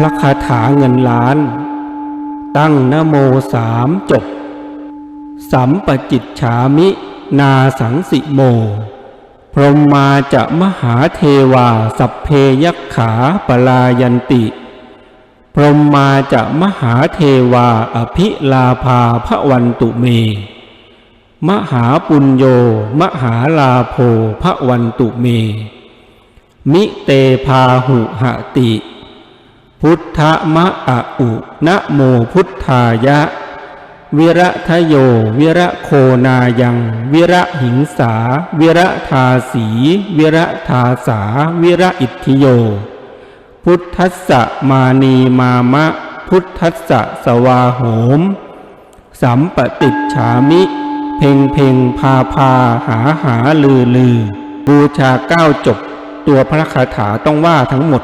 พระคาถาเงินล้าน ตั้งนโมสามจบ สัมปจิตฉามินาสังสิโม พรหมมาจะมหาเทวาสัพเพยักขาปลายันติ พรหมมาจะมหาเทวาอภิลาภาพระวันตุเม มหาปุญโย มหาลาโภพระวันตุเม มิเตพาหุหติ พุทธมะอะอุนะโมพุทธายะ วิระทะโย วิระโคนายัง วิระหิงสา วิระทาสี วิระทาสา วิระอิทธิโย พุทธัสสะมานีมามะ พุทธัสสะสวาโหม สัมปติฉามิ เพ่งเพ่งพาพาหาหาลือลือ บูชาเก้าจบ ตัวพระคาถาต้องว่าทั้งหมด